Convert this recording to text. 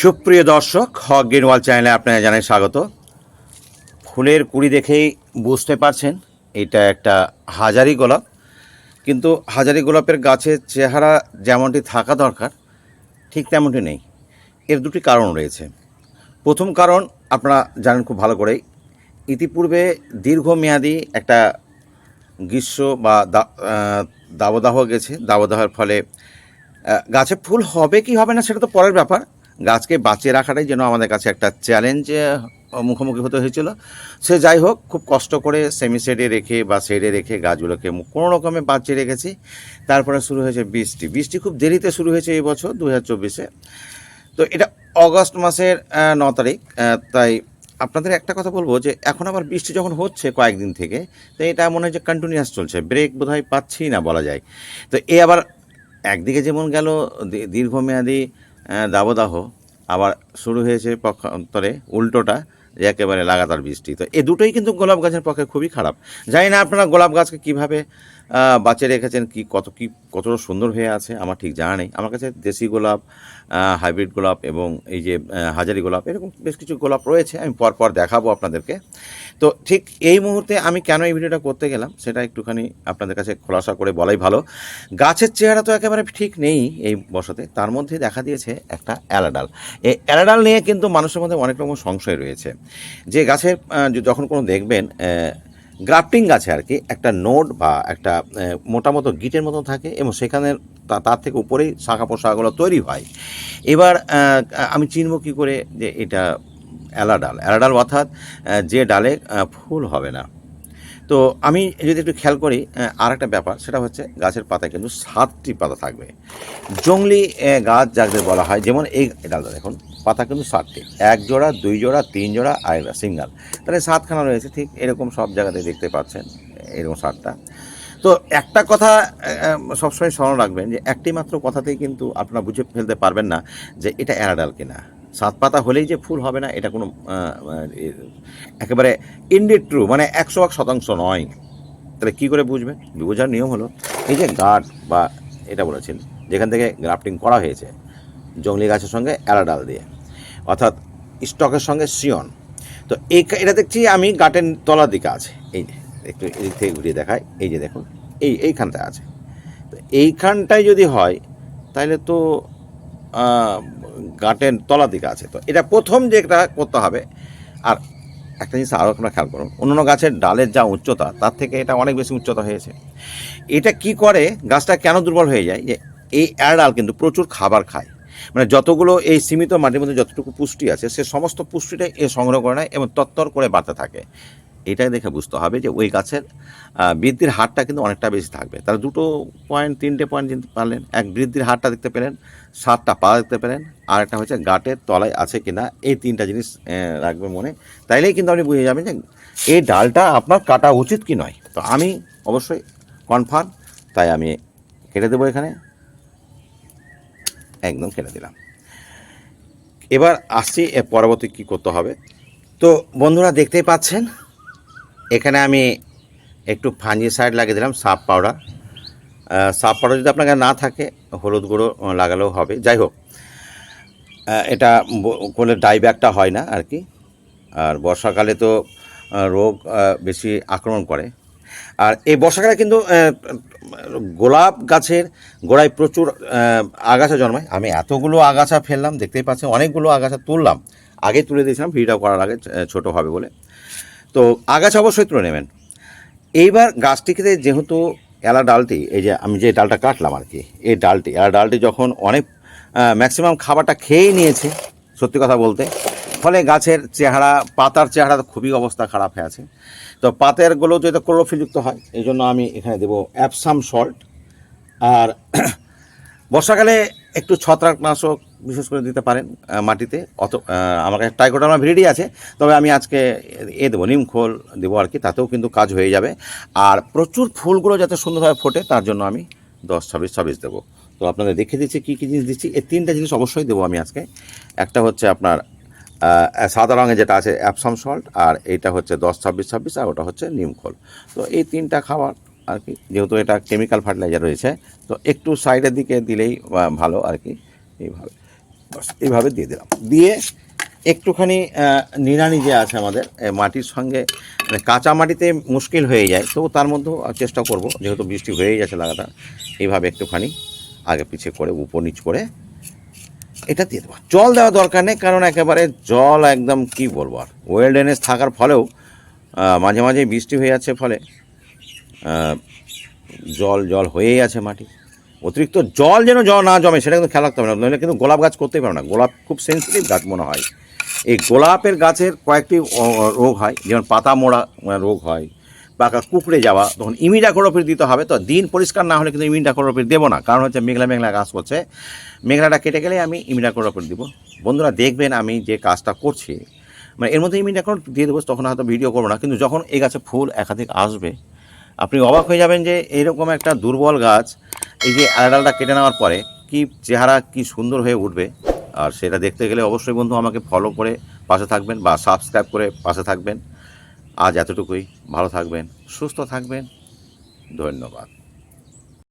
সুপ্রিয় দর্শক, হক গ্রিনওয়াল চ্যানেলে আপনারা জানাই স্বাগত। ফুলের কুড়ি দেখেই বুঝতে পারছেন, এটা একটা হাজারি গোলাপ। কিন্তু হাজারি গোলাপের গাছের চেহারা যেমনটি থাকা দরকার, ঠিক তেমনটি নেই। এর দুটি কারণ রয়েছে। প্রথম কারণ আপনারা জানেন খুব ভালো করেই, ইতিপূর্বে দীর্ঘমেয়াদী একটা গ্রীষ্ম বা দাবদাহ গেছে। দাবদাহের ফলে গাছে ফুল হবে কি হবে না সেটা তো পরের ব্যাপার। গাছকে বাঁচিয়ে রাখাটাই যেন আমাদের কাছে একটা চ্যালেঞ্জ মুখোমুখি হতে হয়েছিল। সে যাই হোক, খুব কষ্ট করে সেমি সেডে রেখে বা সেডে রেখে গাছগুলোকে কোনো রকমে বাঁচিয়ে রেখেছি। তারপরে শুরু হয়েছে বৃষ্টি। বৃষ্টি খুব দেরিতে শুরু হয়েছে এই বছর দু হাজার চব্বিশে। তো এটা অগস্ট মাসের ন তারিখ তাই আপনাদের একটা কথা বলব যে এখন আবার বৃষ্টি যখন হচ্ছে কয়েকদিন থেকে, তো এটা মনে হয় যে কন্টিনিউয়াস চলছে। ব্রেক বোধহয় পাচ্ছি না বলা যায়। তো এ আবার একদিকে যেমন গেল দীর্ঘমেয়াদী দাবদাহ আবার শুরু হয়েছে পক্ষান্তরে উল্টোটা একেবারে লাগাতার বৃষ্টি। তো এ দুটোই কিন্তু গোলাপ গাছের পক্ষে খুবই খারাপ। জানি না আপনারা গোলাপ গাছকে কীভাবে বাঁচিয়ে রেখেছেন, কি কত, কি কতটা সুন্দর হয়ে আছে, আমার ঠিক জানা নেই। আমার কাছে দেশি গোলাপ হাইব্রিড গোলাপ এবং এই যে হাজারি গোলাপ, এরকম বেশ কিছু গোলাপ রয়েছে, আমি পরপর দেখাবো আপনাদেরকে। তো ঠিক এই মুহূর্তে আমি কেন এই ভিডিওটা করতে গেলাম, সেটা একটুখানি আপনাদের কাছে খোলাসা করে বলাই ভালো। গাছের চেহারা তো একেবারে ঠিক নেই এই বছরে তার মধ্যে দেখা দিয়েছে একটা অ্যালাডাল। এই অ্যালাডাল নিয়ে কিন্তু মানুষের মধ্যে অনেক রকম সংশয় রয়েছে। যে গাছের যখন কোনো দেখবেন গ্রাফটিং গাছে আর কি, একটা নোড বা একটা মোটা মতো গিটের মতো থাকে এবং সেখানে তার থেকে উপরেই শাখা পোশাকগুলো তৈরি হয়। এবার আমি চিনব কী করে যে এটা অ্যালাডাল। অ্যালাডাল অর্থাৎ যে ডালে ফুল হবে না। তো আমি যদি একটু খেয়াল করি আর একটা ব্যাপার সেটা হচ্ছে গাছের পাতায় কিন্তু সাতটি পাতা থাকবে। আহ, গাছ যাদের বলা হয় যেমন এই ডালটা দেখুন পাতা কিন্তু সাতটি। এক জোড়া দুই জোড়া তিন জোড়া আর সিঙ্গাল। তাহলে সাতখানা রয়েছে ঠিক এরকম সব জায়গাতে দেখতে পাচ্ছেন এরকম সাতটা। তো একটা কথা সবসময় স্মরণ রাখবেন যে একটি মাত্র কথাতেই কিন্তু আপনারা বুঝে ফেলতে পারবেন না যে এটা অ্যারাডাল কিনা। সাত পাতা হলেই যে ফুল হবে না, এটা কোনো একেবারে ইন্ডিড ট্রু মানে একশো এক শতাংশ নয়। তাহলে কী করে বুঝবেন বোঝার নিয়ম হলো, এই যে গার্ড বা এটা বলেছেন, যেখান থেকে গ্রাফটিং করা হয়েছে জঙ্গলি গাছের সঙ্গে অ্যালাডাল দিয়ে, অর্থাৎ স্টকের সঙ্গে সিয়ন। তো এই এটা দেখছি আমি গাটের তলার দিকে আছে, এই একটু এদিক থেকে ঘুরিয়ে দেখায় এই যে দেখুন, এই, এইখানটায় আছে। তো এইখানটায় যদি হয়, তাহলে তো গাটের তলা দিকে আছে। তো এটা প্রথম যে যেটা করতে হবে, আর একটা জিনিস আরও আপনারা খেয়াল করুন অন্যান্য গাছের ডালের যা উচ্চতা, তার থেকে এটা অনেক বেশি উচ্চতা হয়েছে। এটা কি করে, গাছটা কেন দুর্বল হয়ে যায়, যে এই অ্যাডাল কিন্তু প্রচুর খাবার খায়। মানে যতগুলো এই সীমিত মাটির মধ্যে যতটুকু পুষ্টি আছে, সে সমস্ত পুষ্টিটাই এ সংগ্রহ করে নেয় এবং তত্তর করে বাড়তে থাকে। এটাই দেখে বুঝতে হবে যে ওই গাছের বৃদ্ধির হারটা কিন্তু অনেকটা বেশি থাকবে। তাহলে দুটো পয়েন্ট তিনটে পয়েন্ট জানতে পারলেন। এক বৃদ্ধির হারটা দেখতে পেলেন, সাতটা পা দেখতে পেলেন আর একটা হচ্ছে গাটের তলায় আছে কিনা, এই তিনটা জিনিস রাখবে মনে। তাইলেই কিন্তু আপনি বুঝে যাবেন যে এই ডালটা আপনার কাটা উচিত কি নয়। তো আমি অবশ্যই কনফার্ম তাই আমি কেটে দেবো এখানে। একদম কেটে দিলাম। এবার আসছি পরবর্তী কী করতে হবে? তো বন্ধুরা দেখতেই পাচ্ছেন এখানে আমি একটু ফাঞ্জি সাইড লাগিয়ে দিলাম সাপ পাউডার সাপ পাউডার যদি আপনার কাছে না থাকে, হলুদ গুঁড়ো লাগালেও হবে। যাই হোক এটা করলে ডাইব্যাকটা হয় না আর কি। আর বর্ষাকালে তো রোগ বেশি আক্রমণ করে। আর এই বর্ষাকালে কিন্তু গোলাপ গাছের গোড়ায় প্রচুর আগাছা জন্মায়। আমি এতগুলো আগাছা ফেললাম, দেখতেই পাচ্ছেন, অনেকগুলো আগাছা তুললাম। আগে তুলে দিয়েছিলাম, ভিডিও করার আগে ছোট হবে বলে। তো আগাছা অবশ্যই তুলে নেবেন। এইবার গাছটিকে যেহেতু এলা ডালটি, এই যে আমি যে ডালটা কাটলাম আর কি, এই ডালটি, এলা ডালটি যখন অনেক ম্যাক্সিমাম খাবারটা খেয়েই নিয়েছে, সত্যি কথা বলতে, ফলে গাছের চেহারা, পাতার চেহারা খুবই অবস্থা খারাপ হয়ে আছে। তো পাতেরগুলো এটা ক্লোরোফিলযুক্ত হয়, এই জন্য আমি এখানে দেবো অ্যাপসাম সল্ট আর বর্ষাকালে একটু ছত্রাকনাশক বিশেষ করে দিতে পারেন মাটিতে। অত আমার কাছে টাইকোডার্মা ভিরিডি আছে, তবে আমি আজকে এ দেবো নিমখোল দেবো আর কি, তাতেও কিন্তু কাজ হয়ে যাবে। আর প্রচুর ফুলগুলো যাতে সুন্দরভাবে ফোটে, তার জন্য আমি দশ, ছাব্বিশ ছাব্বিশ দেবো। তো আপনাদের দেখে দিচ্ছি কী কী জিনিস দিচ্ছি। এই তিনটা জিনিস অবশ্যই দেবো আমি আজকে। একটা হচ্ছে আপনার সাদা রঙের যেটা আছে অ্যাপসাম সল্ট আর এইটা হচ্ছে দশ, ছাব্বিশ ছাব্বিশ, আর ওটা হচ্ছে নিমখোল তো এই তিনটা খাবার আর কি, যেহেতু এটা কেমিক্যাল ফার্টিলাইজার রয়েছে, তো একটু সাইডের দিকে দিলেই ভালো আর কি এইভাবে এইভাবে দিয়ে দিলাম। দিয়ে একটুখানি নিড়ানি যে আছে আমাদের মাটির সঙ্গে মানে কাঁচা মাটিতে মুশকিল হয়ে যায়, তবু তার মধ্যেও চেষ্টা করব, যেহেতু বৃষ্টি হয়েই যাচ্ছে লাগাতার, এইভাবে একটুখানি আগে পিছিয়ে করে, উপর নিচ করে এটা দিয়ে দেবো। জল দেওয়া দরকার নেই, কারণ একেবারে জল একদম কি বলব আর। ওয়েল ড্রেনেজ থাকার ফলেও মাঝে মাঝে বৃষ্টি হয়ে যাচ্ছে ফলে জল জল হয়েই আছে মাটি অতিরিক্ত জল যেন জল না জমে, সেটা কিন্তু খেয়াল রাখতে হবে না। নইলে কিন্তু গোলাপ গাছ করতেই পারবে না। গোলাপ খুব সেন্সিটিভ গাছ মনে হয়। এই গোলাপের গাছের কয়েকটি রোগ হয়, যেমন পাতা মোড়া রোগ হয়, বা কুকড়ে যাওয়া, তখন ইমিডাক্লোরোপিড দিতে হবে। তো দিন পরিষ্কার না হলে কিন্তু ইমিডাক্লোরোপিড দেবো না। কারণ হচ্ছে মেঘলা মেঘলা গাছ করছে। মেঘলাটা কেটে গেলে আমি ইমিডাক্লোরোপিড দিব। বন্ধুরা, দেখবেন আমি যে কাজটা করছি মানে এর মধ্যে ইমিডাক্লোর দিয়ে দেবো, তখন হয়তো ভিডিও করব না। কিন্তু যখন এই গাছে ফুল একাধিক আসবে, আপনি অবাক হয়ে যাবেন যে এরকম একটা দুর্বল গাছ এই যে আড়ালটা কেটে নেওয়ার পরে কি চেহারা কি সুন্দর হয়ে উঠবে? আর সেটা দেখতে গেলে অবশ্যই বন্ধু আমাকে ফলো করে পাশে থাকবেন বা সাবস্ক্রাইব করে পাশে থাকবেন। আজ এতটুকুই। ভালো থাকবেন, সুস্থ থাকবেন। ধন্যবাদ।